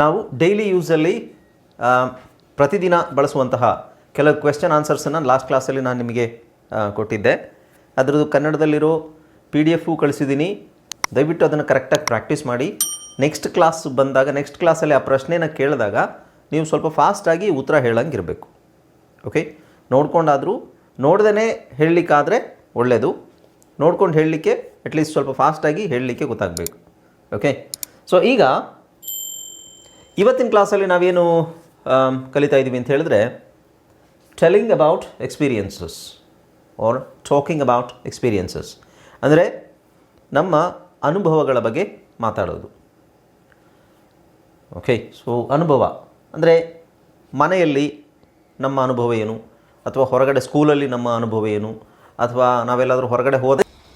ನಾವು ಡೈಲಿ ಯೂಸಲ್ಲಿ ಪ್ರತಿದಿನ ಬಳಸುವಂತಹ ಕೆಲವು ಕ್ವೆಶ್ಚನ್ ಆನ್ಸರ್ಸನ್ನು ಲಾಸ್ಟ್ ಕ್ಲಾಸಲ್ಲಿ ನಾನು ನಿಮಗೆ ಕೊಟ್ಟಿದ್ದೆ. ಅದರದ್ದು ಕನ್ನಡದಲ್ಲಿರೋ ಪಿ ಡಿ ಎಫು ಕಳಿಸಿದ್ದೀನಿ ದಯವಿಟ್ಟು ಅದನ್ನು ಕರೆಕ್ಟಾಗಿ ಪ್ರಾಕ್ಟೀಸ್ ಮಾಡಿ. ನೆಕ್ಸ್ಟ್ ಕ್ಲಾಸ್ ಬಂದಾಗ ನೆಕ್ಸ್ಟ್ ಕ್ಲಾಸಲ್ಲಿ ಆ ಪ್ರಶ್ನೆನ ಕೇಳಿದಾಗ ನೀವು ಸ್ವಲ್ಪ ಫಾಸ್ಟಾಗಿ ಉತ್ತರ ಹೇಳಂಗಿರಬೇಕು. ಓಕೆ ನೋಡ್ಕೊಂಡಾದರೂ ನೋಡ್ದೇ ಹೇಳಲಿಕ್ಕಾದರೆ ಒಳ್ಳೆಯದು ನೋಡ್ಕೊಂಡು ಹೇಳಲಿಕ್ಕೆ ಅಟ್ಲೀಸ್ಟ್ ಸ್ವಲ್ಪ ಫಾಸ್ಟಾಗಿ ಹೇಳಲಿಕ್ಕೆ ಗೊತ್ತಾಗಬೇಕು. ಓಕೆ ಸೊ ಈಗ ಇವತ್ತಿನ ಕ್ಲಾಸಲ್ಲಿ ನಾವೇನು ಕಲಿತಾ ಇದ್ದೀವಿ ಅಂತ ಹೇಳಿದ್ರೆ telling about experiences are talking about experiences ಅಂದರೆ ನಮ್ಮ ಅನುಭವಗಳ ಬಗ್ಗೆ ಮಾತಾಡೋದು. ಓಕೆ ಸೊ ಅನುಭವ. ಅಂದರೆ ಮನೆಯಲ್ಲಿ ನಮ್ಮ ಅನುಭವ ಏನು? ಅಥವಾ ಹೊರಗಡೆ ಸ್ಕೂಲಲ್ಲಿ ನಮ್ಮ ಅನುಭವ ಏನು? ಅಥವಾ ನಾವೆಲ್ಲಾದರೂ ಹೊರಗಡೆ ಹೋದ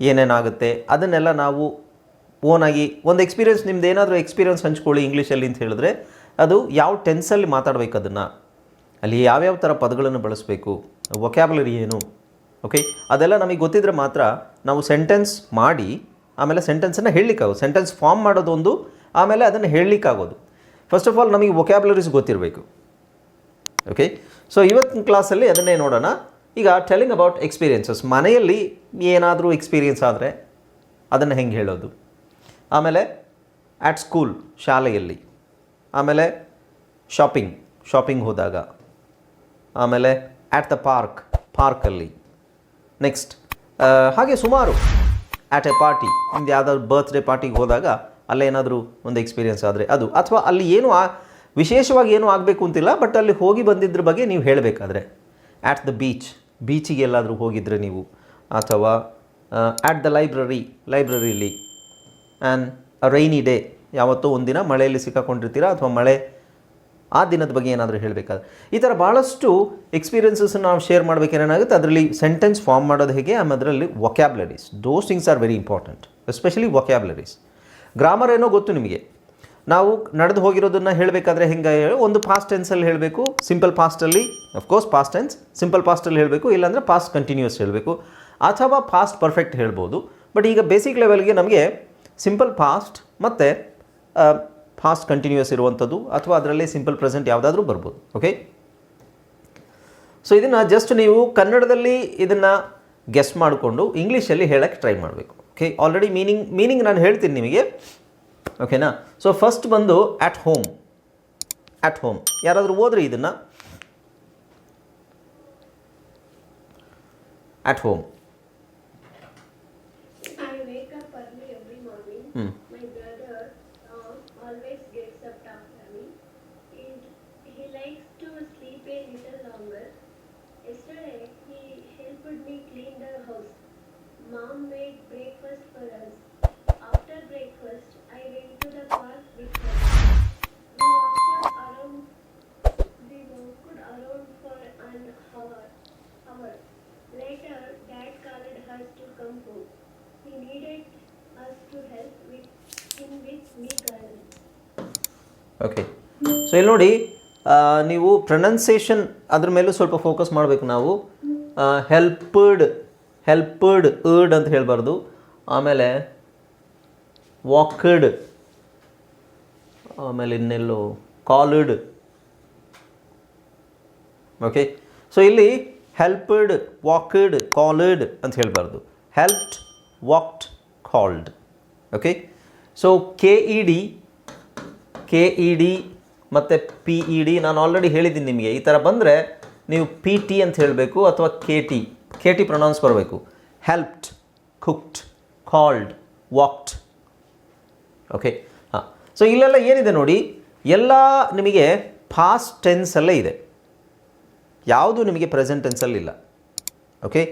ಏನೇನಾಗುತ್ತೆ? ಅದನ್ನೆಲ್ಲ ನಾವು ಓನಾಗಿ ಒಂದು ಎಕ್ಸ್ಪೀರಿಯೆನ್ಸ್ ನಿಮ್ದು ಏನಾದರೂ ಎಕ್ಸ್ಪೀರಿಯನ್ಸ್ ಹಂಚ್ಕೊಳ್ಳಿ ಇಂಗ್ಲೀಷಲ್ಲಿ ಅಂತ ಹೇಳಿದ್ರೆ, ಅದು ಯಾವ ಟೆನ್ಸಲ್ಲಿ ಮಾತಾಡಬೇಕು ಅದನ್ನು? ಅಲ್ಲಿ ಯಾವ್ಯಾವ ಥರ ಪದಗಳನ್ನು ಬಳಸಬೇಕು? ವೊಕ್ಯಾಬುಲರಿ ಏನು? ಓಕೆ ಅದೆಲ್ಲ ನಮಗೆ ಗೊತ್ತಿದ್ರೆ ಮಾತ್ರ ನಾವು ಸೆಂಟೆನ್ಸ್ ಮಾಡಿ, ಆಮೇಲೆ ಸೆಂಟೆನ್ಸನ್ನು ಹೇಳಲಿಕ್ಕಾಗೋದು. ಸೆಂಟೆನ್ಸ್ ಫಾರ್ಮ್ ಮಾಡೋದೊಂದು, ಆಮೇಲೆ ಅದನ್ನು ಹೇಳಲಿಕ್ಕಾಗೋದು. ಫಸ್ಟ್ ಆಫ್ ಆಲ್ ನಮಗೆ ವೊಕ್ಯಾಬ್ಯುಲರೀಸ್ ಗೊತ್ತಿರಬೇಕು. ಓಕೆ ಸೊ ಇವತ್ತಿನ ಕ್ಲಾಸಲ್ಲಿ ಅದನ್ನೇ ನೋಡೋಣ. ಈಗ ಟೆಲಿಂಗ್ ಅಬೌಟ್ ಎಕ್ಸ್ಪೀರಿಯೆನ್ಸಸ್ ಮನೆಯಲ್ಲಿ ಏನಾದರೂ ಎಕ್ಸ್ಪೀರಿಯೆನ್ಸ್ ಆದರೆ ಅದನ್ನು ಹೆಂಗೆ ಹೇಳೋದು? ಆಮೇಲೆ ಆ್ಯಟ್ ಸ್ಕೂಲ್ ಶಾಲೆಯಲ್ಲಿ. ಆಮೇಲೆ ಶಾಪಿಂಗ್ ಶಾಪಿಂಗ್ ಹೋದಾಗ. ಆಮೇಲೆ ಆ್ಯಟ್ ದ ಪಾರ್ಕ್ ಪಾರ್ಕಲ್ಲಿ ನೆಕ್ಸ್ಟ್ ಹಾಗೆ ಸುಮಾರು ಆ್ಯಟ್ ಎ ಪಾರ್ಟಿ ನಿಮ್ದು ಯಾವುದಾದ್ರು ಬರ್ತ್ಡೇ ಪಾರ್ಟಿಗೆ ಹೋದಾಗ ಅಲ್ಲೇನಾದರೂ ಒಂದು ಎಕ್ಸ್ಪೀರಿಯನ್ಸ್ ಆದರೆ ಅದು. ಅಥವಾ ಅಲ್ಲಿ ಏನು ಆ, ವಿಶೇಷವಾಗಿ ಏನೂ ಆಗಬೇಕು ಅಂತಿಲ್ಲ ಬಟ್ ಅಲ್ಲಿ ಹೋಗಿ ಬಂದಿದ್ರ ಬಗ್ಗೆ ನೀವು ಹೇಳಬೇಕಾದ್ರೆ. ಆ್ಯಟ್ ದ ಬೀಚ್ ಬೀಚಿಗೆ ಎಲ್ಲಾದರೂ ಹೋಗಿದ್ರೆ ನೀವು, ಅಥವಾ ಆ್ಯಟ್ ದ ಲೈಬ್ರರಿ ಲೈಬ್ರರಿಲಿ ಆ್ಯಂಡ್ ರೈನಿ ಡೇ ಯಾವತ್ತೋ ಒಂದಿನ ಮಳೆಯಲ್ಲಿ ಸಿಕ್ಕಾಕೊಂಡಿರ್ತೀರಾ, ಅಥವಾ ಮಳೆ ಆ ದಿನದ ಬಗ್ಗೆ ಏನಾದರೂ ಹೇಳಬೇಕಾದ್ರೆ. ಈ ಥರ ಭಾಳಷ್ಟು ಎಕ್ಸ್ಪೀರಿಯೆನ್ಸಸ್ ನಾವು ಶೇರ್ ಮಾಡಬೇಕೇನಾಗುತ್ತೆ ಅದರಲ್ಲಿ ಸೆಂಟೆನ್ಸ್ ಫಾರ್ಮ್ ಮಾಡೋದು ಹೇಗೆ ಆಮೇಲೆ ಅದರಲ್ಲಿ vocabularies those things are very important especially vocabularies grammar ಏನೋ ಗೊತ್ತು ನಿಮಗೆ. ನಾವು ನಡೆದು ಹೋಗಿರೋದನ್ನು ಹೇಳಬೇಕಾದ್ರೆ ಹೆಂಗೆ ಹೇಳಿ, ಒಂದು ಪಾಸ್ಟ್ ಟೆನ್ಸಲ್ಲಿ ಹೇಳಬೇಕು simple ಪಾಸ್ಟಲ್ಲಿ of course past tense simple ಪಾಸ್ಟಲ್ಲಿ ಹೇಳಬೇಕು, ಇಲ್ಲಾಂದರೆ ಪಾಸ್ಟ್ ಕಂಟಿನ್ಯೂಸ್ ಹೇಳಬೇಕು. ಅಥವಾ ಪಾಸ್ಟ್ ಪರ್ಫೆಕ್ಟ್ ಹೇಳ್ಬೋದು. ಬಟ್ ಈಗ ಬೇಸಿಕ್ ಲೆವೆಲ್ಗೆ ನಮಗೆ ಸಿಂಪಲ್ ಪಾಸ್ಟ್ ಮತ್ತು ಪಾಸ್ಟ್ ಕಂಟಿನ್ಯೂಸ್ ಇರುವಂಥದ್ದು ಅಥವಾ ಅದರಲ್ಲಿ ಸಿಂಪಲ್ ಪ್ರೆಸೆಂಟ್ ಯಾವುದಾದ್ರೂ ಬರ್ಬೋದು. ಓಕೆ ಸೊ ಇದನ್ನು ಜಸ್ಟ್ ನೀವು ಕನ್ನಡದಲ್ಲಿ ಇದನ್ನು ಗೆಸ್ಟ್ ಮಾಡಿಕೊಂಡು ಇಂಗ್ಲೀಷಲ್ಲಿ ಹೇಳೋಕ್ಕೆ ಟ್ರೈ ಮಾಡಬೇಕು. ಓಕೆ ಆಲ್ರೆಡಿ ಮೀನಿಂಗ್ ಮೀನಿಂಗ್ ನಾನು ಹೇಳ್ತೀನಿ ನಿಮಗೆ. ಓಕೆನಾ ಸೊ ಫಸ್ಟ್ ಬಂದು ಅಟ್ ಹೋಮ್ ಅಟ್ ಹೋಮ್ ಯಾರಾದರೂ ಓದ್ರಿ ಇದನ್ನು? ಅಟ್ ಹೋಮ್ ಸೊ ಇಲ್ಲಿ ನೋಡಿ ನೀವು ಪ್ರೊನೌನ್ಸಿಯೇಷನ್ ಅದ್ರ ಮೇಲೂ ಸ್ವಲ್ಪ ಫೋಕಸ್ ಮಾಡಬೇಕು ನಾವು. ಹೆಲ್ಪ್ಡ್ ಹೆಲ್ಪಡ್ ಅರ್ಡ್ ಅಂತ ಹೇಳಬಾರ್ದು. ಆಮೇಲೆ ವಾಕಡ್ ಆಮೇಲೆ ಇನ್ನೆಲ್ಲೋ ಕಾಲ್ಡ್ ಓಕೆ ಸೊ ಇಲ್ಲಿ ಹೆಲ್ಪ್ಡ್ ವಾಕಡ್ ಕಾಲ್ಡ್ ಅಂತ ಹೇಳಬಾರ್ದು. Helped walked called okay so K E D K E D ಮತ್ತು ಪಿ ಇ ಡಿ ನಾನು ಆಲ್ರೆಡಿ ಹೇಳಿದ್ದೀನಿ ನಿಮಗೆ. ಈ ಥರ ಬಂದರೆ ನೀವು ಪಿ ಟಿ ಅಂತ ಹೇಳಬೇಕು ಅಥವಾ K T K T pronounce ಬರಬೇಕು. Helped cooked called walked okay ಹಾಂ. ಸೊ ಇಲ್ಲೆಲ್ಲ ಏನಿದೆ ನೋಡಿ? ಎಲ್ಲ ನಿಮಗೆ ಪಾಸ್ಟ್ ಟೆನ್ಸಲ್ಲೇ ಇದೆ. ಯಾವುದು ನಿಮಗೆ ಪ್ರೆಸೆಂಟ್ ಟೆನ್ಸಲ್ಲಿ ಇಲ್ಲ. ಓಕೆ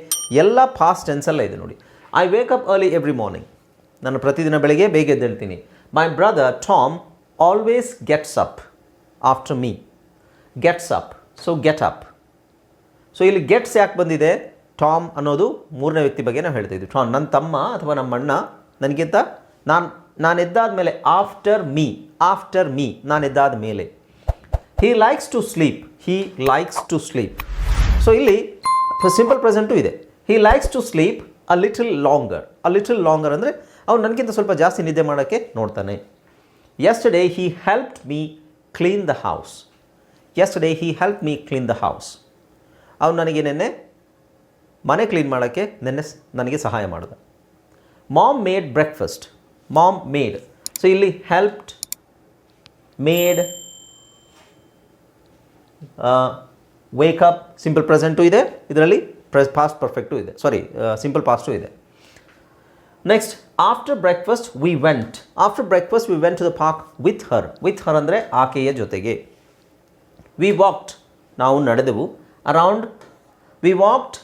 ಎಲ್ಲ ಪಾಸ್ಟ್ ಟೆನ್ಸಲ್ಲೇ ಇದೆ ನೋಡಿ. I wake up early every morning ನಾನು ಪ್ರತಿದಿನ ಬೆಳಗ್ಗೆ ಬೇಗ ಎದ್ದೇಳ್ತೀನಿ. My brother Tom always gets up after me gets up so get up so ಇಲ್ಲಿ ಗೆಟ್ಸ್ ಯಾಕೆ ಬಂದಿದೆ? ಟಾಮ್ ಅನ್ನೋದು ಮೂರನೇ ವ್ಯಕ್ತಿ ಬಗ್ಗೆ ನಾವು ಹೇಳ್ತಾ ಇದ್ವಿ. ನನ್ನ ತಮ್ಮ ಅಥವಾ ನಮ್ಮ ಅಣ್ಣ, ನನಗಿಂತ ನಾನು ನಾನು ಎದ್ದಾದ ಮೇಲೆ ಆಫ್ಟರ್ ಮೀ ಆಫ್ಟರ್ ಮೀ ನಾನು ಎದ್ದಾದ ಮೇಲೆ. He likes to sleep he likes to sleep so ಇಲ್ಲಿ ಸಿಂಪಲ್ ಪ್ರೆಸೆಂಟು ಇದೆ. He likes to sleep a little longer a little longer ಅಂದರೆ ಅವ್ನು ನನಗಿಂತ ಸ್ವಲ್ಪ ಜಾಸ್ತಿ ನಿದ್ದೆ ಮಾಡೋಕ್ಕೆ ನೋಡ್ತಾನೆ. Yesterday he help me clean the house yesterday he help me clean the house ಅವನು ನನಗೆ ನಿನ್ನೆ ಮನೆ ಕ್ಲೀನ್ ಮಾಡೋಕ್ಕೆ ನಿನ್ನೆ ನನಗೆ ಸಹಾಯ ಮಾಡಿದ. Mom made breakfast mom made so ಇಲ್ಲಿ helped made wake up simple present ಇದೆ. ಇದರಲ್ಲಿ ಪ್ರೆಸ್ ಪಾಸ್ಟ್ ಪರ್ಫೆಕ್ಟು ಇದೆ. ಸಾರಿ ಸಿಂಪಲ್ ಪಾಸ್ಟು ಇದೆ. Next after breakfast we went after breakfast we went to the park with her with her ಅಂದರೆ ಆಕೆಯ ಜೊತೆಗೆ. We walked ನಾವು ನಡೆದೆವು. Around we walked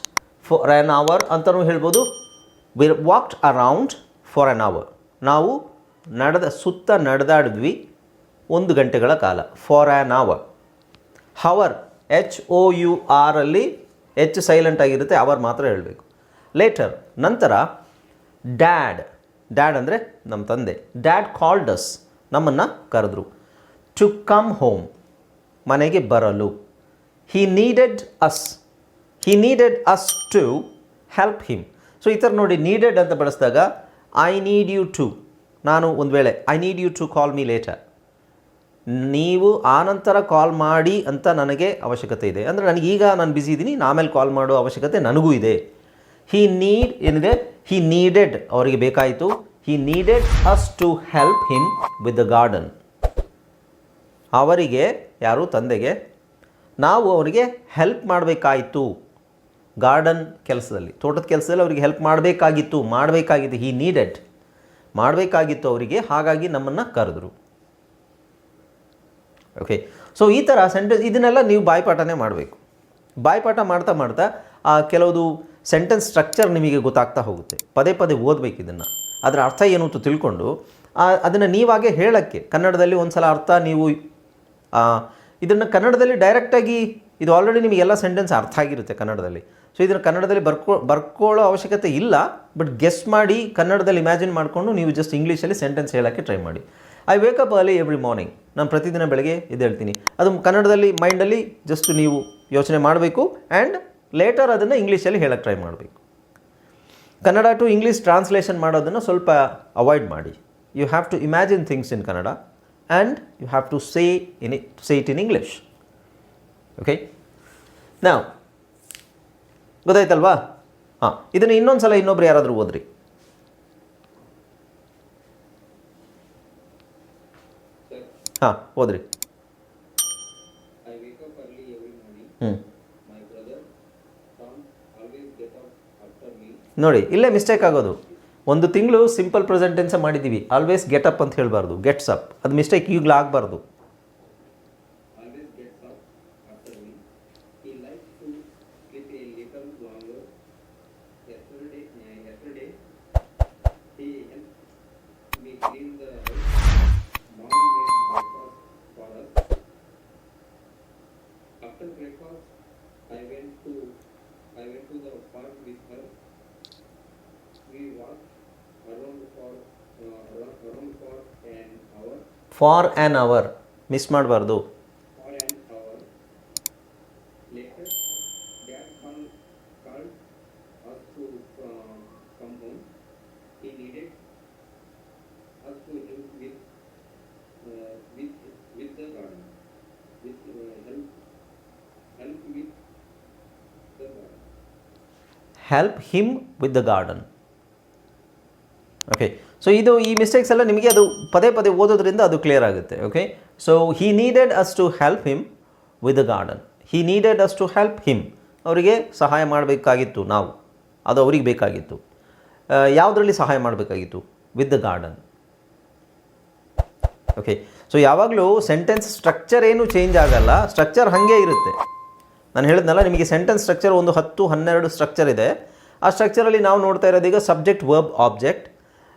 for an hour ಅಂತಲೂ ಹೇಳ್ಬೋದು. We walked around for an hour ನಾವು ನಡೆದ, ಸುತ್ತ ನಡೆದಾಡಿದ್ವಿ ಒಂದು ಗಂಟೆಗಳ ಕಾಲ. For an hour hour H O U ಆರಲ್ಲಿ ಎಚ್ ಸೈಲೆಂಟ್ ಆಗಿರುತ್ತೆ, ಅವರ್ ಮಾತ್ರ ಹೇಳಬೇಕು. ಲೇಟರ್ ನಂತರ ಡ್ಯಾಡ್ ಡ್ಯಾಡ್ ಅಂದರೆ ನಮ್ಮ ತಂದೆ. ಡ್ಯಾಡ್ ಕಾಲ್ಡಸ್ ನಮ್ಮನ್ನು ಕರೆದ್ರು. ಟು ಕಮ್ ಹೋಮ್ ಮನೆಗೆ ಬರಲು. He needed us he needed us to help him so ಈ ಥರ ನೋಡಿ ನೀಡೆಡ್ ಅಂತ ಬಳಸಿದಾಗ ಐ ನೀಡ್ ಯು ಟು ನಾನು ಒಂದು ವೇಳೆ I need you to call me later ನೀವು ಆನಂತರ ಕಾಲ್ ಮಾಡಿ ಅಂತ ನನಗೆ ಅವಶ್ಯಕತೆ ಇದೆ. ಅಂದರೆ, ನನಗೀಗ ನಾನು ಬ್ಯುಸಿ ಇದ್ದೀನಿ ಆಮೇಲೆ ಕಾಲ್ ಮಾಡೋ ಅವಶ್ಯಕತೆ ನನಗೂ ಇದೆ. ಹಿ ನೀಡ್ ಏನಿದೆ? ಹಿ ನೀಡೆಡ್ ಅವರಿಗೆ ಬೇಕಾಯಿತು he needed us to help him with the garden ಅವರಿಗೆ, ಯಾರು? ತಂದೆಗೆ. ನಾವು ಅವರಿಗೆ ಹೆಲ್ಪ್ ಮಾಡಬೇಕಾಯಿತು ಗಾರ್ಡನ್ ಕೆಲಸದಲ್ಲಿ. ತೋಟದ ಕೆಲಸದಲ್ಲಿ ಅವರಿಗೆ ಹೆಲ್ಪ್ ಮಾಡಬೇಕಾಗಿತ್ತು ಮಾಡಬೇಕಾಗಿತ್ತು ಹಿ ನೀಡೆಡ್ ಮಾಡಬೇಕಾಗಿತ್ತು ಅವರಿಗೆ, ಹಾಗಾಗಿ ನಮ್ಮನ್ನು ಕರೆದ್ರು. ಓಕೆ ಸೊ ಈ ಥರ ಸೆಂಟೆನ್ಸ್ ಇದನ್ನೆಲ್ಲ ನೀವು ಬಾಯ್ಪಾಠನೇ ಮಾಡಬೇಕು. ಬಾಯ್ಪಾಠ ಮಾಡ್ತಾ ಮಾಡ್ತಾ, ಆ ಕೆಲವುದು ಸೆಂಟೆನ್ಸ್ ಸ್ಟ್ರಕ್ಚರ್ ನಿಮಗೆ ಗೊತ್ತಾಗ್ತಾ ಹೋಗುತ್ತೆ. ಪದೇ ಪದೇ ಓದಬೇಕು ಇದನ್ನು. ಅದರ ಅರ್ಥ ಏನು ಅಂತ ತಿಳ್ಕೊಂಡು ಅದನ್ನು ನೀವಾಗೆ ಹೇಳೋಕ್ಕೆ, ಕನ್ನಡದಲ್ಲಿ ಒಂದು ಸಲ ಅರ್ಥ ನೀವು ಇದನ್ನು ಕನ್ನಡದಲ್ಲಿ ಡೈರೆಕ್ಟಾಗಿ ಇದು ಆಲ್ರೆಡಿ ನಿಮಗೆಲ್ಲ ಸೆಂಟೆನ್ಸ್ ಅರ್ಥ ಆಗಿರುತ್ತೆ ಕನ್ನಡದಲ್ಲಿ. ಸೊ ಇದನ್ನು ಕನ್ನಡದಲ್ಲಿ ಬರ್ಕೊ, ಬರ್ಕೊಳ್ಳೋ ಅವಶ್ಯಕತೆ ಇಲ್ಲ ಬಟ್ ಗೆಸ್ಟ್ ಮಾಡಿ ಕನ್ನಡದಲ್ಲಿ ಇಮ್ಯಾಜಿನ್ ಮಾಡಿಕೊಂಡು ನೀವು ಜಸ್ಟ್ ಇಂಗ್ಲೀಷಲ್ಲಿ ಸೆಂಟೆನ್ಸ್ ಹೇಳೋಕ್ಕೆ ಟ್ರೈ ಮಾಡಿ. I wake up early every morning ನಾನು ಪ್ರತಿದಿನ ಬೆಳಗ್ಗೆ ಇದು ಹೇಳ್ತೀನಿ ಅದು ಕನ್ನಡದಲ್ಲಿ ಮೈಂಡಲ್ಲಿ ಜಸ್ಟ್ ನೀವು ಯೋಚನೆ ಮಾಡಬೇಕು ಆ್ಯಂಡ್ ಲೇಟರ್ ಅದನ್ನು ಇಂಗ್ಲೀಷಲ್ಲಿ ಹೇಳಕ್ಕೆ ಟ್ರೈ ಮಾಡಬೇಕು. ಕನ್ನಡ ಟು ಇಂಗ್ಲೀಷ್ ಟ್ರಾನ್ಸ್ಲೇಷನ್ ಮಾಡೋದನ್ನು ಸ್ವಲ್ಪ ಅವಾಯ್ಡ್ ಮಾಡಿ. You have to imagine things in Kannada and you have to say in say it in English okay ನಾವು ಗೊತ್ತಾಯ್ತಲ್ವಾ? ಹಾಂ ಇದನ್ನು ಇನ್ನೊಂದು ಸಲ ಇನ್ನೊಬ್ರು ಯಾರಾದರೂ ಓದ್ರಿ. ಹಾಂ ಓದ್ರಿ. ಹ್ಞೂ ನೋಡಿ, ಇಲ್ಲೇ ಮಿಸ್ಟೇಕ್ ಆಗೋದು. ಒಂದು ತಿಂಗಳು ಸಿಂಪಲ್ ಪ್ರೆಸೆಂಟೆನ್ಸೇ ಮಾಡಿದ್ದೀವಿ. ಆಲ್ವೇಸ್ ಗೆಟ್ ಅಪ್ ಅಂತ ಹೇಳಬಾರ್ದು. ಗೆಟ್ಸ್ ಅಪ್ ಅದು ಮಿಸ್ಟೇಕ್ ಈಗಲೂ ಆಗಬಾರ್ದು. ಫಾರ್ ಆ್ಯನ್ ಅವರ್ ಮಿಸ್ ಮಾಡಬಾರ್ದು for an hour. Later, Dad called, called us to uh, come home. He needed us to help with uh, with with the garden, with so ಇದು ಈ mistakes ಎಲ್ಲ ನಿಮಗೆ ಅದು ಪದೇ ಪದೇ ಓದೋದ್ರಿಂದ ಅದು ಕ್ಲಿಯರ್ ಆಗುತ್ತೆ okay so he needed us to help him with garden he needed us to help him ಅವರಿಗೆ ಸಹಾಯ ಮಾಡಬೇಕಾಗಿತ್ತು ನಾವು. ಅದು ಅವ್ರಿಗೆ ಬೇಕಾಗಿತ್ತು. ಯಾವುದರಲ್ಲಿ ಸಹಾಯ ಮಾಡಬೇಕಾಗಿತ್ತು? With the garden okay so ಯಾವಾಗಲೂ ಸೆಂಟೆನ್ಸ್ ಸ್ಟ್ರಕ್ಚರ್ ಏನು ಚೇಂಜ್ ಆಗಲ್ಲ. ಸ್ಟ್ರಕ್ಚರ್ ಹಾಗೆ ಇರುತ್ತೆ. ನಾನು ಹೇಳಿದ್ನಲ್ಲ, ನಿಮಗೆ ಸೆಂಟೆನ್ಸ್ ಸ್ಟ್ರಕ್ಚರ್ ಒಂದು ಹತ್ತು ಹನ್ನೆರಡು ಸ್ಟ್ರಕ್ಚರ್ ಇದೆ. ಆ ಸ್ಟ್ರಕ್ಚರಲ್ಲಿ ನಾವು ನೋಡ್ತಾ ಇರೋದೀಗ ಸಬ್ಜೆಕ್ಟ್ ವರ್ಬ್ ಆಬ್ಜೆಕ್ಟ್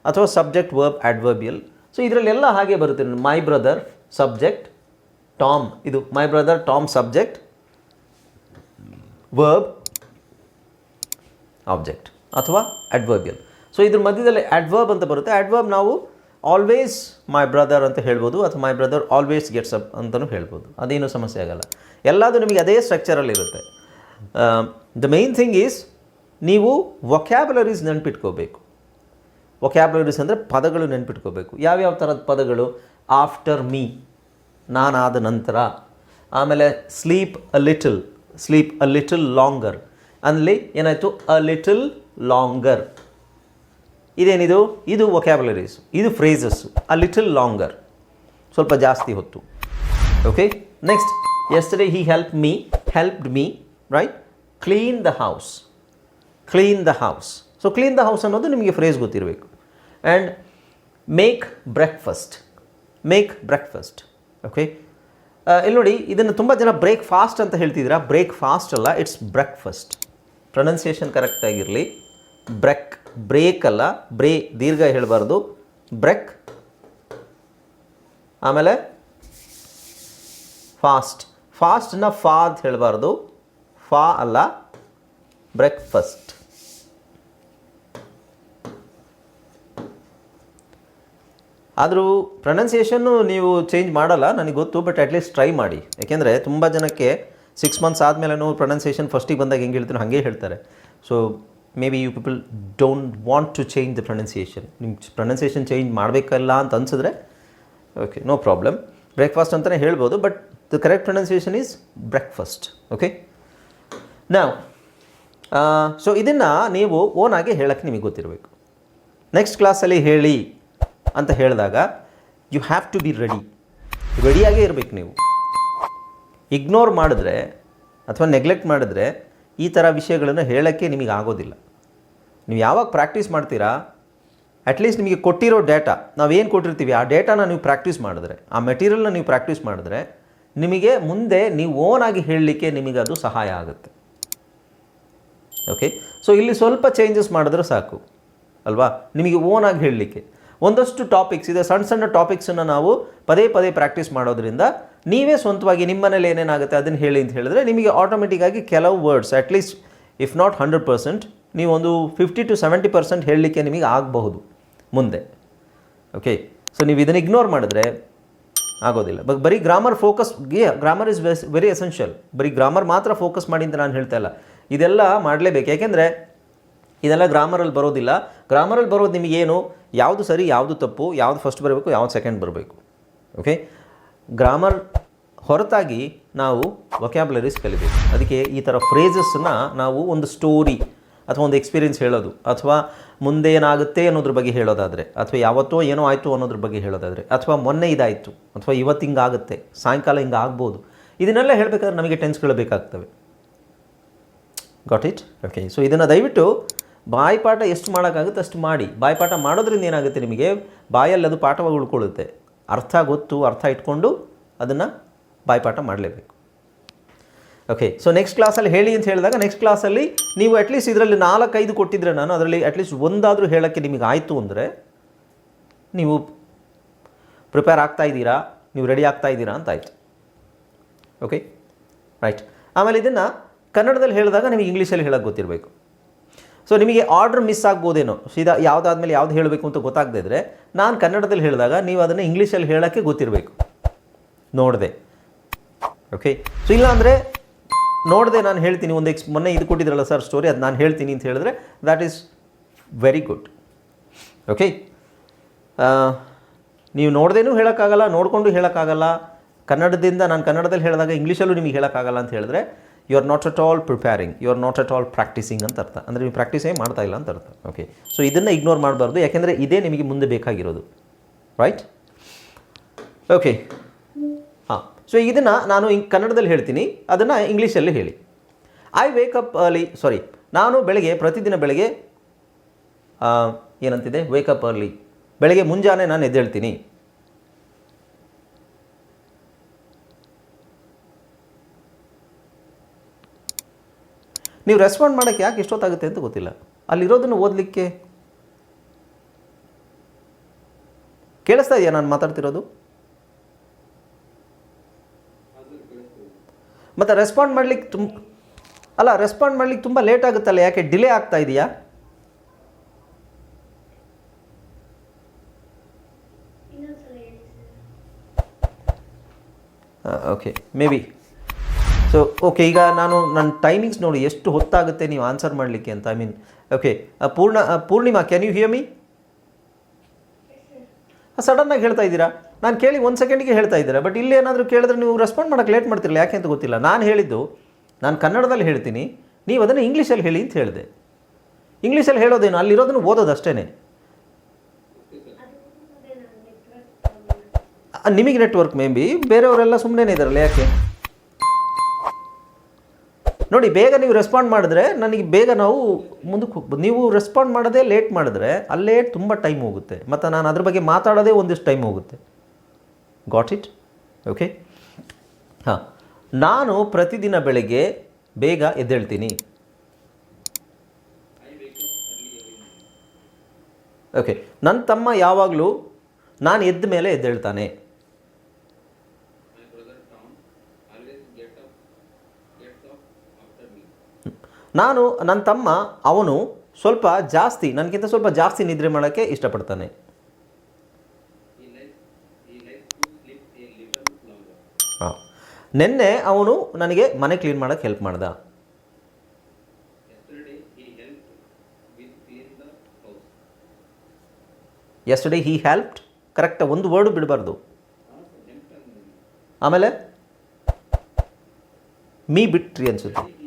ಅಥವಾ ಸಬ್ಜೆಕ್ಟ್ ವರ್ಬ್ ಆಡ್ವರ್ಬಿಯಲ್ ಸೊ ಇದರಲ್ಲೆಲ್ಲ ಹಾಗೆ ಬರುತ್ತೆ. ಮೈ ಬ್ರದರ್ ಸಬ್ಜೆಕ್ಟ್ ಟಾಮ್ ಇದು my brother Tom subject verb object ಅಥವಾ ಅಡ್ವರ್ಬಿಯಲ್ ಸೊ ಇದ್ರ ಮಧ್ಯದಲ್ಲಿ ಅಡ್ವರ್ಬ್ ಅಂತ ಬರುತ್ತೆ. ಅಡ್ವರ್ಬ್ ನಾವು ಆಲ್ವೇಸ್ ಮೈ ಬ್ರದರ್ ಅಂತ ಹೇಳ್ಬೋದು, ಅಥವಾ my brother always gets up ಅಂತಲೂ ಹೇಳ್ಬೋದು. ಅದೇನು ಸಮಸ್ಯೆ ಆಗಲ್ಲ. ಎಲ್ಲದು ನಿಮಗೆ ಅದೇ ಸ್ಟ್ರಕ್ಚರಲ್ಲಿ ಇರುತ್ತೆ. ದ ಮೇನ್ ಥಿಂಗ್ ಈಸ್ ನೀವು ವೊಕ್ಯಾಬುಲರೀಸ್ ನೆನ್ಪಿಟ್ಕೋಬೇಕು. ವೊಕ್ಯಾಬುಲರೀಸ್ ಅಂದರೆ ಪದಗಳು ನೆನ್ಪಿಟ್ಕೋಬೇಕು. ಯಾವ್ಯಾವ ಥರದ ಪದಗಳು? ಆಫ್ಟರ್ ಮೀ ನಾನಾದ ನಂತರ. ಆಮೇಲೆ sleep a little sleep a little longer ಅಲ್ಲಿ ಏನಾಯಿತು? ಅ ಲಿಟಲ್ ಲಾಂಗರ್ ಇದೇನಿದು? ಇದು ವೊಕ್ಯಾಬ್ಯುಲರೀಸ್ ಇದು ಫ್ರೇಸಸ್ಸು ಅ ಲಿಟಲ್ ಲಾಂಗರ್ ಸ್ವಲ್ಪ ಜಾಸ್ತಿ ಹೊತ್ತು. Okay next yesterday he help me helped me right clean the house clean the house so clean the house ಅನ್ನೋದು ನಿಮಗೆ ಫ್ರೇಸ್ ಗೊತ್ತಿರಬೇಕು. And make breakfast make breakfast okay ಇಲ್ಲಿ ನೋಡಿ, ಇದನ್ನು ತುಂಬ ಜನ ಬ್ರೇಕ್ ಫಾಸ್ಟ್ ಅಂತ ಹೇಳ್ತಿದ್ದೀರಾ. ಬ್ರೇಕ್ ಫಾಸ್ಟ್ ಅಲ್ಲ ಇಟ್ಸ್ ಬ್ರೇಕ್ಫಾಸ್ಟ್ ಪ್ರೊನೌನ್ಸಿಯೇಷನ್ ಕರೆಕ್ಟ್ ಆಗಿರಲಿ. ಬ್ರೆಕ್ ಬ್ರೇಕ್ ಅಲ್ಲ ಬ್ರೇ ದೀರ್ಘ ಹೇಳಬಾರ್ದು. ಬ್ರೆಕ್ ಆಮೇಲೆ ಫಾಸ್ಟ್ ಫಾಸ್ಟ್ನ ಫಾ ಅಂತ ಹೇಳಬಾರ್ದು. ಫಾ ಅಲ್ಲ ಬ್ರೇಕ್ಫಾಸ್ಟ್ ಆದರೂ ಪ್ರೊನೌನ್ಸಿಯೇಷನ್ನು ನೀವು ಚೇಂಜ್ ಮಾಡಲ್ಲ, ನನಗೆ ಗೊತ್ತು ಬಟ್ ಅಟ್ಲೀಸ್ಟ್ ಟ್ರೈ ಮಾಡಿ. ಯಾಕೆಂದರೆ ತುಂಬ ಜನಕ್ಕೆ ಸಿಕ್ಸ್ ಮಂತ್ಸ್ ಆದಮೇಲೆ ಪ್ರೊನೌನ್ಸಿಯೇಷನ್ ಫಸ್ಟಿಗೆ ಬಂದಾಗ ಹೆಂಗೆ ಹೇಳ್ತೀನೋ ಹಾಗೆ ಹೇಳ್ತಾರೆ. So maybe you people don't want to change the pronunciation ನಿಮ್ಮ ಪ್ರೊನೌನ್ಸಿಯೇಷನ್ ಚೇಂಜ್ ಮಾಡಬೇಕಲ್ಲ ಅಂತ ಅನ್ಸಿದ್ರೆ ಓಕೆ ನೋ ಪ್ರಾಬ್ಲಮ್ ಬ್ರೇಕ್ಫಾಸ್ಟ್ ಅಂತಲೇ ಹೇಳ್ಬೋದು but the correct pronunciation is breakfast okay ನಾವು ಸೊ ಇದನ್ನು ನೀವು ಓನಾಗಿ ಹೇಳೋಕ್ಕೆ ನಿಮಗೆ ಗೊತ್ತಿರಬೇಕು. ನೆಕ್ಸ್ಟ್ ಕ್ಲಾಸಲ್ಲಿ ಹೇಳಿ. ಅಂತ ಹೇಳಿದಾಗ you have to be ready ರೆಡಿಯಾಗೇ ಇರಬೇಕು ನೀವು. ಇಗ್ನೋರ್ ಮಾಡಿದ್ರೆ ಅಥವಾ ನೆಗ್ಲೆಕ್ಟ್ ಮಾಡಿದ್ರೆ ಈ ಥರ ವಿಷಯಗಳನ್ನು ಹೇಳೋಕ್ಕೆ ನಿಮಗೆ ಆಗೋದಿಲ್ಲ. ನೀವು ಯಾವಾಗ ಪ್ರಾಕ್ಟೀಸ್ ಮಾಡ್ತೀರಾ ಅಟ್ಲೀಸ್ಟ್ ನಿಮಗೆ ಕೊಟ್ಟಿರೋ ಡೇಟಾ ನಾವೇನು ಕೊಟ್ಟಿರ್ತೀವಿ, ಆ ಡೇಟಾನ ನೀವು ಪ್ರಾಕ್ಟೀಸ್ ಮಾಡಿದ್ರೆ, ಆ ಮೆಟೀರಿಯಲ್ನ ನೀವು ಪ್ರಾಕ್ಟೀಸ್ ಮಾಡಿದ್ರೆ, ನಿಮಗೆ ಮುಂದೆ ನೀವು ಓನಾಗಿ ಹೇಳಲಿಕ್ಕೆ ನಿಮಗೆ ಅದು ಸಹಾಯ ಆಗುತ್ತೆ. ಓಕೆ ಸೊ ಇಲ್ಲಿ ಸ್ವಲ್ಪ ಚೇಂಜಸ್ ಮಾಡಿದ್ರೆ ಸಾಕು. ಅಲ್ವಾ? ನಿಮಗೆ ಓನಾಗಿ ಹೇಳಲಿಕ್ಕೆ. ಒಂದಷ್ಟು ಟಾಪಿಕ್ಸ್ ಇದೆ ಸಣ್ಣ ಸಣ್ಣ ಟಾಪಿಕ್ಸನ್ನು ನಾವು ಪದೇ ಪದೇ ಪ್ರಾಕ್ಟೀಸ್ ಮಾಡೋದ್ರಿಂದ ನೀವೇ ಸ್ವಂತವಾಗಿ ನಿಮ್ಮ ಮನೇಲಿ ಏನೇನಾಗುತ್ತೆ ಅದನ್ನು ಹೇಳಿ ಅಂತ ಹೇಳಿದ್ರೆ ನಿಮಗೆ ಆಟೋಮೆಟಿಕ್ಕಾಗಿ ಕೆಲವು words at least if not hundred percent ನೀವೊಂದು ಫಿಫ್ಟಿ ಟು ಸೆವೆಂಟಿ ಪರ್ಸೆಂಟ್ ಹೇಳಲಿಕ್ಕೆ ನಿಮಗೆ ಆಗಬಹುದು ಮುಂದೆ. ಓಕೆ ಸೊ ನೀವು ಇದನ್ನು ಇಗ್ನೋರ್ ಮಾಡಿದ್ರೆ ಆಗೋದಿಲ್ಲ. ಬಟ್ ಬರೀ grammar focus grammar is was very essential ಬರೀ ಗ್ರಾಮರ್ ಮಾತ್ರ ಫೋಕಸ್ ಮಾಡಿ ಅಂತ ನಾನು ಹೇಳ್ತಾ ಇಲ್ಲ. ಇದೆಲ್ಲ ಮಾಡಲೇಬೇಕು. ಯಾಕೆಂದರೆ ಇದೆಲ್ಲ ಗ್ರಾಮರಲ್ಲಿ ಬರೋದಿಲ್ಲ. ಗ್ರಾಮರಲ್ಲಿ ಬರೋದು ನಿಮಗೇನು? ಯಾವುದು ಸರಿ, ಯಾವುದು ತಪ್ಪು, ಯಾವುದು ಫಸ್ಟ್ ಬರಬೇಕು, ಯಾವುದು ಸೆಕೆಂಡ್ ಬರಬೇಕು. ಓಕೆ ಗ್ರಾಮರ್ ಹೊರತಾಗಿ ನಾವು ವೊಕ್ಯಾಬ್ಲರೀಸ್ ಕಲಿಬೇಕು. ಅದಕ್ಕೆ ಈ ಥರ ಫ್ರೇಸಸ್ನ ನಾವು ಒಂದು ಸ್ಟೋರಿ ಅಥವಾ ಒಂದು ಎಕ್ಸ್ಪೀರಿಯನ್ಸ್ ಹೇಳೋದು. ಅಥವಾ ಮುಂದೆ ಏನಾಗುತ್ತೆ ಅನ್ನೋದ್ರ ಬಗ್ಗೆ ಹೇಳೋದಾದರೆ, ಅಥವಾ ಯಾವತ್ತೋ ಏನೋ ಆಯಿತು ಅನ್ನೋದ್ರ ಬಗ್ಗೆ ಹೇಳೋದಾದರೆ, ಅಥವಾ ಮೊನ್ನೆ ಇದಾಯಿತು, ಅಥವಾ ಇವತ್ತು ಹಿಂಗಾಗುತ್ತೆ, ಸಾಯಂಕಾಲ ಹಿಂಗೆ ಆಗ್ಬೋದು ಇದನ್ನೆಲ್ಲ ಹೇಳಬೇಕಾದ್ರೆ ನಮಗೆ ಟೆನ್ಸ್ಗಳು ಬೇಕಾಗ್ತವೆ. ಗಾಟ್ ಇಟ್ ಓಕೆ ಸೊ ಇದನ್ನು ದಯವಿಟ್ಟು ಬಾಯಿಪಾಠ ಎಷ್ಟು ಮಾಡೋಕ್ಕಾಗುತ್ತೆ ಅಷ್ಟು ಮಾಡಿ. ಬಾಯಿಪಾಠ ಮಾಡೋದ್ರಿಂದ ಏನಾಗುತ್ತೆ ನಿಮಗೆ? ಬಾಯಲ್ಲಿ ಅದು ಪಾಠವಾಗಿ ಉಳ್ಕೊಳ್ಳುತ್ತೆ. ಅರ್ಥ ಗೊತ್ತು, ಅರ್ಥ ಇಟ್ಕೊಂಡು ಅದನ್ನು ಬಾಯಿಪಾಠ ಮಾಡಲೇಬೇಕು. ಓಕೆ ಸೊ ನೆಕ್ಸ್ಟ್ ಕ್ಲಾಸಲ್ಲಿ ಹೇಳಿ ಅಂತ ಹೇಳಿದಾಗ ನೆಕ್ಸ್ಟ್ ಕ್ಲಾಸಲ್ಲಿ ನೀವು ಅಟ್ಲೀಸ್ಟ್ ಇದರಲ್ಲಿ ನಾಲ್ಕೈದು ಕೊಟ್ಟಿದ್ರೆ ನಾನು ಅದರಲ್ಲಿ ಅಟ್ಲೀಸ್ಟ್ ಒಂದಾದರೂ ಹೇಳೋಕ್ಕೆ ನಿಮಗೆ ಆಯಿತು ಅಂದರೆ ನೀವು ಪ್ರಿಪೇರ್ ಆಗ್ತಾ ಇದ್ದೀರಾ? ನೀವು ರೆಡಿ ಆಗ್ತಾ ಇದ್ದೀರಾ ಅಂತ ಆಯಿತು. ಓಕೆ ರೈಟ್ ಆಮೇಲೆ ಇದನ್ನು ಕನ್ನಡದಲ್ಲಿ ಹೇಳಿದಾಗ ನಿಮಗೆ ಇಂಗ್ಲೀಷಲ್ಲಿ ಹೇಳೋಕ್ಕೆ ಗೊತ್ತಿರಬೇಕು. ಸೊ ನಿಮಗೆ ಆರ್ಡ್ರ್ ಮಿಸ್ ಆಗ್ಬೋದೇನೋ? ಸೀದಾ ಯಾವುದಾದ್ಮೇಲೆ ಯಾವ್ದು ಹೇಳಬೇಕು ಅಂತ ಗೊತ್ತಾಗದೇ ಇದ್ದರೆ ನಾನು ಕನ್ನಡದಲ್ಲಿ ಹೇಳಿದಾಗ ನೀವು ಅದನ್ನು ಇಂಗ್ಲೀಷಲ್ಲಿ ಹೇಳೋಕ್ಕೆ ಗೊತ್ತಿರಬೇಕು. ನೋಡಿದೆ. ಓಕೆ ಸೊ ಇಲ್ಲಾಂದರೆ ನೋಡಿದೆ ನಾನು ಹೇಳ್ತೀನಿ. ಒಂದು ಎಕ್ಸ್ ಮೊನ್ನೆ ಇದು ಕೊಟ್ಟಿದ್ರಲ್ಲ ಸರ್ ಸ್ಟೋರಿ ಅದು ನಾನು ಹೇಳ್ತೀನಿ ಅಂತ ಹೇಳಿದ್ರೆ that is very good okay ನೀವು ನೋಡ್ದೇನೂ ಹೇಳೋಕ್ಕಾಗಲ್ಲ, ನೋಡಿಕೊಂಡು ಹೇಳೋಕ್ಕಾಗಲ್ಲ. ಕನ್ನಡದಿಂದ ನಾನು ಕನ್ನಡದಲ್ಲಿ ಹೇಳಿದಾಗ ಇಂಗ್ಲೀಷಲ್ಲೂ ನಿಮಗೆ ಹೇಳೋಕ್ಕಾಗಲ್ಲ ಅಂತ ಹೇಳಿದ್ರೆ you are not at all preparing you are not at all practising ಅಂತ ಅರ್ಥ. ಅಂದರೆ ನೀವು ಪ್ರಾಕ್ಟೀಸೇ ಮಾಡ್ತಾ ಇಲ್ಲ ಅಂತ ಅರ್ಥ. ಓಕೆ ಸೊ ಇದನ್ನು ಇಗ್ನೋರ್ ಮಾಡಬಾರ್ದು. ಯಾಕೆಂದರೆ ಇದೇ ನಿಮಗೆ ಮುಂದೆ ಬೇಕಾಗಿರೋದು. ರೈಟ್ ಓಕೆ ಹಾಂ. ಸೊ ಇದನ್ನು ನಾನು ಇಂಗ್ ಕನ್ನಡದಲ್ಲಿ ಹೇಳ್ತೀನಿ. ಅದನ್ನು ಇಂಗ್ಲೀಷಲ್ಲಿ ಹೇಳಿ. ಐ ವೇಕಪ್ ಅರ್ಲಿ ಸಾರಿ ನಾನು ಬೆಳಗ್ಗೆ, ಪ್ರತಿದಿನ ಬೆಳಗ್ಗೆ ಏನಂತಿದೆ? ವೇಕಪ್ ಅರ್ಲಿ ಬೆಳಗ್ಗೆ ಮುಂಜಾನೆ ನಾನು ಎದ್ದೇಳ್ತೀನಿ. ನೀವು ರೆಸ್ಪಾಂಡ್ ಮಾಡೋಕ್ಕೆ ಯಾಕೆ ಇಷ್ಟೊತ್ತಾಗುತ್ತೆ ಅಂತ ಗೊತ್ತಿಲ್ಲ. ಅಲ್ಲಿರೋದನ್ನು ಓದಲಿಕ್ಕೆ. ಕೇಳಿಸ್ತಾ ಇದೆಯಾ ನಾನು ಮಾತಾಡ್ತಿರೋದು? ಮತ್ತು ರೆಸ್ಪಾಂಡ್ ಮಾಡ್ಲಿಕ್ಕೆ ತುಂಬ ಅಲ್ಲ ರೆಸ್ಪಾಂಡ್ ಮಾಡ್ಲಿಕ್ಕೆ ತುಂಬ ಲೇಟ್ ಆಗುತ್ತಲ್ಲ ಯಾಕೆ ಡಿಲೇ ಆಗ್ತಾ ಇದೆಯಾ? Okay maybe so okay ಈಗ ನಾನು ನನ್ನ ಟೈಮಿಂಗ್ಸ್ ನೋಡಿ ಎಷ್ಟು ಹೊತ್ತಾಗುತ್ತೆ ನೀವು ಆನ್ಸರ್ ಮಾಡಲಿಕ್ಕೆ ಅಂತ. ಐ ಮೀನ್ ಓಕೆ ಪೂರ್ಣ Purnima can you hear me ಸಡನ್ನಾಗಿ ಹೇಳ್ತಾ ಇದ್ದೀರಾ? ನಾನು ಕೇಳಿ ಒಂದು ಸೆಕೆಂಡಿಗೆ ಹೇಳ್ತಾ ಇದ್ದೀರಾ ಬಟ್ ಇಲ್ಲಿ ಏನಾದರೂ ಕೇಳಿದ್ರೆ ನೀವು ರೆಸ್ಪಾಂಡ್ ಮಾಡೋಕ್ಕೆ ಲೇಟ್ ಮಾಡ್ತಿರಲ್ಲ ಯಾಕೆ ಅಂತ ಗೊತ್ತಿಲ್ಲ. ನಾನು ಹೇಳಿದ್ದು, ನಾನು ಕನ್ನಡದಲ್ಲಿ ಹೇಳ್ತೀನಿ, ನೀವು ಅದನ್ನು ಇಂಗ್ಲೀಷಲ್ಲಿ ಹೇಳಿ ಅಂತ ಹೇಳಿದೆ. ಇಂಗ್ಲೀಷಲ್ಲಿ ಹೇಳೋದೇನು? ಅಲ್ಲಿರೋದನ್ನು ಓದೋದು ಅಷ್ಟೇ ನಿಮಗೆ ನೆಟ್ವರ್ಕ್ ಮೇ ಬಿ ಬೇರೆಯವರೆಲ್ಲ ಸುಮ್ಮನೆ ಇದ್ದಾರಲ್ಲ, ಯಾಕೆ? ನೋಡಿ, ಬೇಗ ನೀವು ರೆಸ್ಪಾಂಡ್ ಮಾಡಿದ್ರೆ ನನಗೆ ಬೇಗ ನಾವು ಮುಂದಕ್ಕೆ ಹೋಗ್ಬೋದು. ನೀವು ರೆಸ್ಪಾಂಡ್ ಮಾಡೋದೇ ಲೇಟ್ ಮಾಡಿದ್ರೆ ಅಲ್ಲೇ ತುಂಬ ಟೈಮ್ ಹೋಗುತ್ತೆ. ಮತ್ತು ನಾನು ಅದ್ರ ಬಗ್ಗೆ ಮಾತಾಡೋದೇ ಒಂದಿಷ್ಟು ಟೈಮ್ ಹೋಗುತ್ತೆ. ಗಾಟ್ ಇಟ್ ಓಕೆ ಹಾಂ. ನಾನು ಪ್ರತಿದಿನ ಬೆಳಗ್ಗೆ ಬೇಗ ಎದ್ದೇಳ್ತೀನಿ. ಓಕೆ ನನ್ನ ತಮ್ಮ ಯಾವಾಗಲೂ ನಾನು ಎದ್ದ ಮೇಲೆ ಎದ್ದೇಳ್ತಾನೆ. ನಾನು ನನ್ನ ತಮ್ಮ, ಅವನು ಸ್ವಲ್ಪ ಜಾಸ್ತಿ ನನಗಿಂತ ಸ್ವಲ್ಪ ಜಾಸ್ತಿ ನಿದ್ರೆ ಮಾಡೋಕ್ಕೆ ಇಷ್ಟಪಡ್ತಾನೆ. ನಿನ್ನೆ ಅವನು ನನಗೆ ಮನೆ ಕ್ಲೀನ್ ಮಾಡೋಕ್ಕೆ ಹೆಲ್ಪ್ ಮಾಡ್ದ. ಎಸ್ಟರ್ಡೇ ಹಿ ಹೆಲ್ಪ್ಡ್ ಕರೆಕ್ಟ್ ಒಂದು ವರ್ಡ್ ಬಿಡಬಾರ್ದು. ಆಮೇಲೆ? ಮೀ ಬಿಟ್ರಿ ಅನಿಸುತ್ತೆ.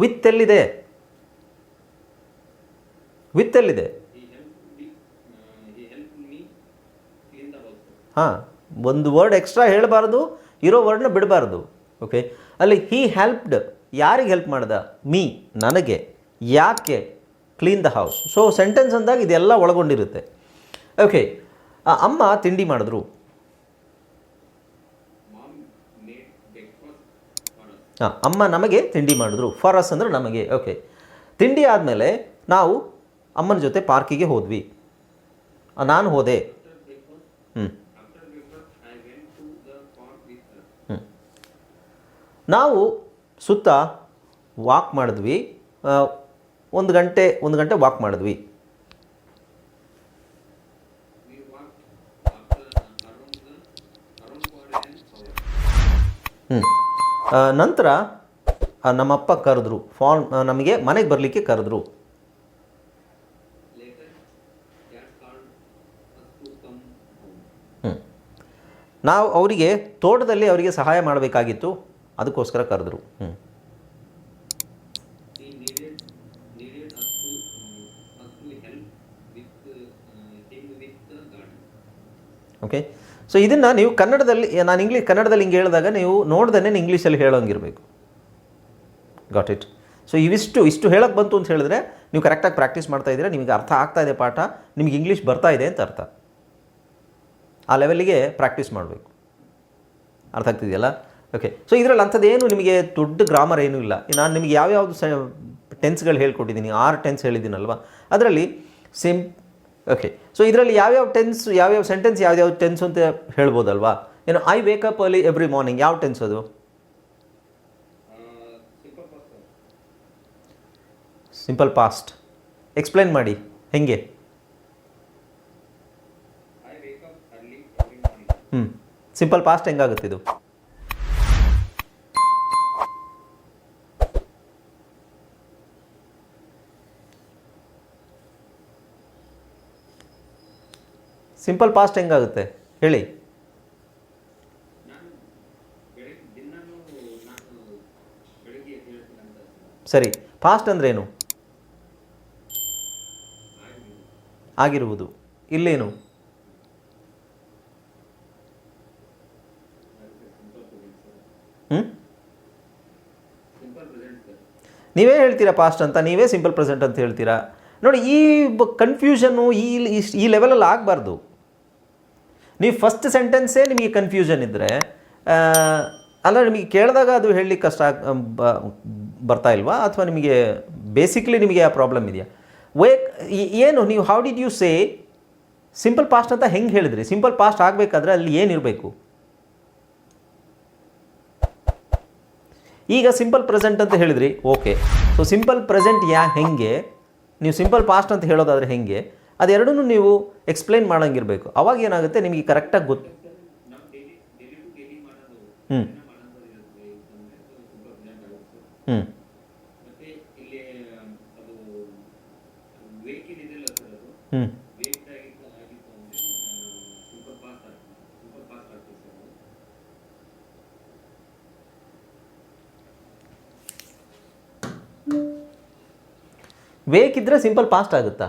ವಿತ್ ಎಲ್ಲಿದೆ? ವಿತ್ ಎಲ್ಲಿದೆ? Uh. ಹಾಂ ಒಂದು ವರ್ಡ್ ಎಕ್ಸ್ಟ್ರಾ ಹೇಳಬಾರ್ದು ಇರೋ ವರ್ಡ್ನ ಬಿಡಬಾರ್ದು. ಓಕೆ ಅಲ್ಲಿ ಹೀ ಹೆಲ್ಪ್ಡ್ ಯಾರಿಗೆ ಹೆಲ್ಪ್ ಮಾಡ್ದ? ಮೀ ನನಗೆ. ಯಾಕೆ? Clean the house so sentence ಅಂದಾಗ ಇದೆಲ್ಲ ಒಳಗೊಂಡಿರುತ್ತೆ. ಓಕೆ ಅಮ್ಮ ತಿಂಡಿ ಮಾಡಿದ್ರು. ಹಾಂ, ಅಮ್ಮ ನಮಗೆ ತಿಂಡಿ ಮಾಡಿದ್ರು. ಫರಸ್ ಅಂದರೆ ನಮಗೆ. ಓಕೆ ತಿಂಡಿ ಆದಮೇಲೆ ನಾವು ಅಮ್ಮನ ಜೊತೆ ಪಾರ್ಕಿಗೆ ಹೋದ್ವಿ. ನಾನು ಹೋದೆ. ಹ್ಞೂ ನಾವು ಸುತ್ತ ವಾಕ್ ಮಾಡಿದ್ವಿ. ಒಂದು ಗಂಟೆ ಒಂದು ಗಂಟೆ ವಾಕ್ ಮಾಡಿದ್ವಿ. ಹ್ಞೂ ನಂತರ ನಮ್ಮಪ್ಪ ಕರೆದ್ರು. ಫಾರ್ಮ್ ನಮಗೆ ಮನೆಗೆ ಬರಲಿಕ್ಕೆ ಕರೆದ್ರು. ನಾವು ಅವರಿಗೆ ತೋಟದಲ್ಲಿ ಅವರಿಗೆ ಸಹಾಯ ಮಾಡಬೇಕಾಗಿತ್ತು. ಅದಕ್ಕೋಸ್ಕರ ಕರೆದ್ರು. ಹ್ಞೂ ಓಕೆ ಸೊ ಇದನ್ನು ನೀವು ಕನ್ನಡದಲ್ಲಿ, ನಾನು ಇಂಗ್ಲೀಷ್ ಕನ್ನಡದಲ್ಲಿ ಹಿಂಗೆ ಹೇಳಿದಾಗ ನೀವು ನೋಡ್ದೇ ಇಂಗ್ಲೀಷಲ್ಲಿ ಹೇಳೋಂಗಿರಬೇಕು. ಗಾಟ್ ಇಟ್ ಸೊ ಇವಿಷ್ಟು, ಇಷ್ಟು ಹೇಳಕ್ಕೆ ಬಂತು ಅಂತ ಹೇಳಿದ್ರೆ ನೀವು ಕರೆಕ್ಟಾಗಿ ಪ್ರಾಕ್ಟೀಸ್ ಮಾಡ್ತಾ ಇದ್ದೀರಾ, ನಿಮಗೆ ಅರ್ಥ ಆಗ್ತಾ ಇದೆ ಪಾಠ, ನಿಮಗೆ ಇಂಗ್ಲೀಷ್ ಬರ್ತಾ ಇದೆ ಅಂತ ಅರ್ಥ. ಆ ಲೆವೆಲ್ಲಿಗೆ ಪ್ರಾಕ್ಟೀಸ್ ಮಾಡಬೇಕು. ಅರ್ಥ ಆಗ್ತಿದೆಯಲ್ಲ? ಓಕೆ ಸೊ ಇದರಲ್ಲಿ ಅಂಥದ್ದೇನು ನಿಮಗೆ ದೊಡ್ಡ ಗ್ರಾಮರ್ ಏನೂ ಇಲ್ಲ. ನಾನು ನಿಮಗೆ ಯಾವ್ಯಾವ್ದು ಸ ಟೆನ್ಸ್ಗಳು ಹೇಳ್ಕೊಟ್ಟಿದ್ದೀನಿ, ಆರು ಟೆನ್ಸ್ ಹೇಳಿದ್ದೀನಲ್ವ? ಅದರಲ್ಲಿ ಸಿಮ್ ಓಕೆ ಸೊ ಇದರಲ್ಲಿ ಯಾವ್ಯಾವ ಟೆನ್ಸ್ ಯಾವ್ಯಾವ ಸೆಂಟೆನ್ಸ್ ಯಾವ್ಯಾವ ಟೆನ್ಸ್ ಅಂತ ಹೇಳ್ಬೋದಲ್ವಾ? ಏನು I wake up early every morning ಯಾವ ಟೆನ್ಸ್ ಅದು. ಸಿಂಪಲ್ ಪಾಸ್ಟ್ ಎಕ್ಸ್ಪ್ಲೈನ್ ಮಾಡಿ. ಹೆಂಗೆ. ಹ್ಞೂ ಸಿಂಪಲ್ ಪಾಸ್ಟ್ ಹೆಂಗಾಗುತ್ತೆ ಇದು? ಸಿಂಪಲ್ ಪಾಸ್ಟ್ ಹೆಂಗಾಗುತ್ತೆ ಹೇಳಿ. ಸರಿ ಪಾಸ್ಟ್ ಅಂದ್ರೇನು ಆಗಿರುವುದು. ಇಲ್ಲೇನು? ಹ್ಞೂ ನೀವೇ ಹೇಳ್ತೀರಾ ಪಾಸ್ಟ್ ಅಂತ? ನೀವೇ ಸಿಂಪಲ್ ಪ್ರೆಸೆಂಟ್ ಅಂತ ಹೇಳ್ತೀರಾ? ನೋಡಿ, ಈ ಕನ್ಫ್ಯೂಷನ್ನು ಈ ಈ ಲೆವೆಲಲ್ಲಿ ಆಗಬಾರ್ದು. ನೀವು ಫಸ್ಟ್ ಸೆಂಟೆನ್ಸೇ ನಿಮಗೆ ಕನ್ಫ್ಯೂಷನ್ ಇದ್ದರೆ ಅಲ್ಲ, ನಿಮಗೆ ಕೇಳಿದಾಗ ಅದು ಹೇಳಲಿಕ್ಕೆ ಕಷ್ಟ ಬರ್ತಾ ಇಲ್ವಾ? ಅಥವಾ ನಿಮಗೆ ಬೇಸಿಕ್ಲಿ ನಿಮಗೆ ಆ ಪ್ರಾಬ್ಲಮ್ ಇದೆಯಾ? ವೇಕ್ ಏನು, ನೀವು how did you say simple past ಅಂತ ಹೆಂಗೆ ಹೇಳಿದ್ರಿ? ಸಿಂಪಲ್ ಪಾಸ್ಟ್ ಆಗಬೇಕಾದ್ರೆ ಅಲ್ಲಿ ಏನಿರಬೇಕು ಈಗ ಸಿಂಪಲ್ ಪ್ರೆಸೆಂಟ್ ಅಂತ ಹೇಳಿದ್ರಿ ಓಕೆ ಸೊ ಸಿಂಪಲ್ ಪ್ರೆಸೆಂಟ್ ಯಾ ಹೆಂಗೆ? ನೀವು ಸಿಂಪಲ್ ಪಾಸ್ಟ್ ಅಂತ ಹೇಳೋದಾದರೆ ಹೆಂಗೆ? ಅದೆರಡೂ ನೀವು ಎಕ್ಸ್ಪ್ಲೈನ್ ಮಾಡೋಂಗಿರಬೇಕು. ಅವಾಗ ಏನಾಗುತ್ತೆ ನಿಮಗೆ ಕರೆಕ್ಟಾಗಿ ಗೊತ್ತು ಹ್ಞೂ ಆಗುತ್ತೆ ಹ್ಞೂ ಹ್ಞೂ ವೇಟ್ ಸಿಂಪಲ್ ಪಾಸ್ಟ್ ಅಂದ್ರೆ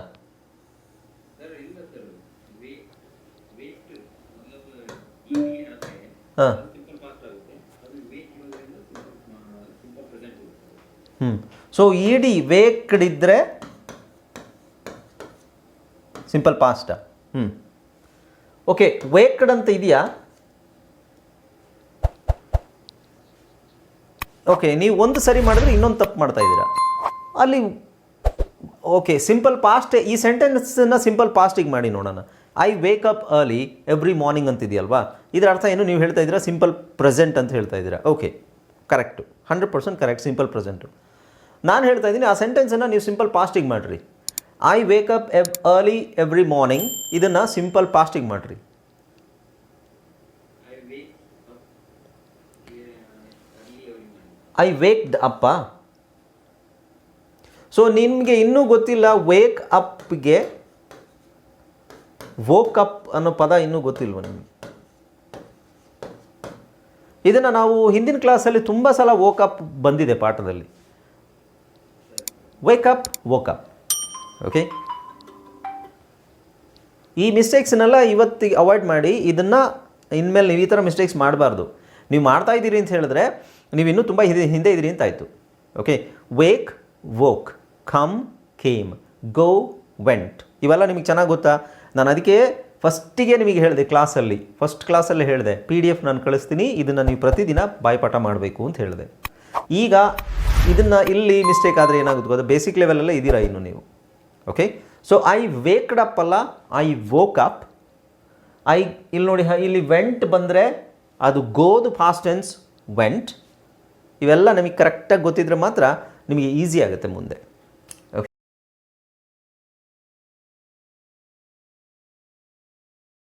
ಸೊ ಇಡಿ ವೇಕ್ಡ್ ಇದ್ದರೆ ಸಿಂಪಲ್ ಪಾಸ್ಟಾ ಹ್ಞೂ ಓಕೆ ವೇಕ್ಡ್ ಅಂತ ಇದೆಯಾ? ಓಕೆ ನೀವು ಒಂದು ಸರಿ ಮಾಡಿದ್ರೆ ಇನ್ನೊಂದು ತಪ್ಪು ಮಾಡ್ತಾ ಇದ್ದೀರಾ? ಅಲ್ಲಿ ಓಕೆ ಸಿಂಪಲ್ ಪಾಸ್ಟ್ ಈ ಸೆಂಟೆನ್ಸನ್ನು ಸಿಂಪಲ್ ಪಾಸ್ಟಿಗೆ ಮಾಡಿ ನೋಡೋಣ. I wake up early every morning ಅಂತಿದೆಯಲ್ವಾ? ಇದರ ಅರ್ಥ ಏನು? ನೀವು ಹೇಳ್ತಾ ಇದ್ದೀರಾ ಸಿಂಪಲ್ ಪ್ರೆಸೆಂಟ್ ಅಂತ ಹೇಳ್ತಾ ಇದ್ದೀರಾ. Okay correct hundred percent correct simple present ನಾನು ಹೇಳ್ತಾ ಇದ್ದೀನಿ ಆ ಸೆಂಟೆನ್ಸನ್ನು ನೀವು ಸಿಂಪಲ್ ಪಾಸ್ಟಿಗೆ ಮಾಡಿರಿ. ಐ ವೇಕ್ ಅಪ್ ಎವ್ ಅರ್ಲಿ ಎವ್ರಿ ಮಾರ್ನಿಂಗ್ ಇದನ್ನು ಸಿಂಪಲ್ ಪಾಸ್ಟಿಗೆ ಮಾಡಿರಿ. ಐ ವೇಕ್ ಅಪ್ಪ. ಸೊ ನಿಮಗೆ ಇನ್ನೂ ಗೊತ್ತಿಲ್ಲ ವೇಕ್ ಅಪ್ಗೆ ವೋಕ್ ಅಪ್ ಅನ್ನೋ ಪದ ಇನ್ನೂ ಗೊತ್ತಿಲ್ವ ನಿಮಗೆ? ಇದನ್ನು ನಾವು ಹಿಂದಿನ ಕ್ಲಾಸಲ್ಲಿ ತುಂಬ ಸಲ ವೋಕ್ ಅಪ್ ಬಂದಿದೆ ಪಾಠದಲ್ಲಿ. Wake up woke up okay ಈ ಮಿಸ್ಟೇಕ್ಸ್ನೆಲ್ಲ ಇವತ್ತಿಗೆ ಅವಾಯ್ಡ್ ಮಾಡಿ ಇದನ್ನು ಇನ್ಮೇಲೆ ನೀವು ಈ ಥರ ಮಿಸ್ಟೇಕ್ಸ್ ಮಾಡಬಾರ್ದು. ನೀವು ಮಾಡ್ತಾ ಇದ್ದೀರಿ ಅಂತ ಹೇಳಿದ್ರೆ ನೀವು ಇನ್ನೂ ತುಂಬ ಹಿಂದೆ ಹಿಂದೆ ಇದ್ದೀರಿ ಅಂತ ಆಯಿತು. Okay wake woke come came go went ಇವೆಲ್ಲ ನಿಮಗೆ ಚೆನ್ನಾಗಿ ಗೊತ್ತಾ? ನಾನು ಅದಕ್ಕೆ ಫಸ್ಟಿಗೆ ನಿಮಗೆ ಹೇಳಿದೆ ಕ್ಲಾಸಲ್ಲಿ ಫಸ್ಟ್ ಕ್ಲಾಸಲ್ಲಿ ಹೇಳಿದೆ. ಪಿ ಡಿ ಎಫ್ ನಾನು ಕಳಿಸ್ತೀನಿ. ಇದನ್ನು ನೀವು ಪ್ರತಿದಿನ ಬಾಯ್ಪಾಠ ಮಾಡಬೇಕು ಅಂತ ಹೇಳಿದೆ. ಈಗ ಇದನ್ನು ಇಲ್ಲಿ ಮಿಸ್ಟೇಕ್ ಆದರೆ ಏನಾಗುತ್ತೆ ಗೊತ್ತಾ ಬೇಸಿಕ್ ಲೆವೆಲಲ್ಲೇ ಇದ್ದೀರಾ ಇನ್ನು ನೀವು? Okay so I waked up ಅಲ್ಲ ಐ ವೋಕ್ ಅಪ್ ಐ ಇಲ್ಲಿ ನೋಡಿ ಇಲ್ಲಿ ವೆಂಟ್ ಬಂದರೆ ಅದು ಗೋದು ಫಾಸ್ಟ್ ಟೆನ್ಸ್ ವೆಂಟ್ ಇವೆಲ್ಲ ನಮಗೆ ಕರೆಕ್ಟಾಗಿ ಗೊತ್ತಿದ್ರೆ ಮಾತ್ರ ನಿಮಗೆ ಈಸಿ ಆಗುತ್ತೆ ಮುಂದೆ.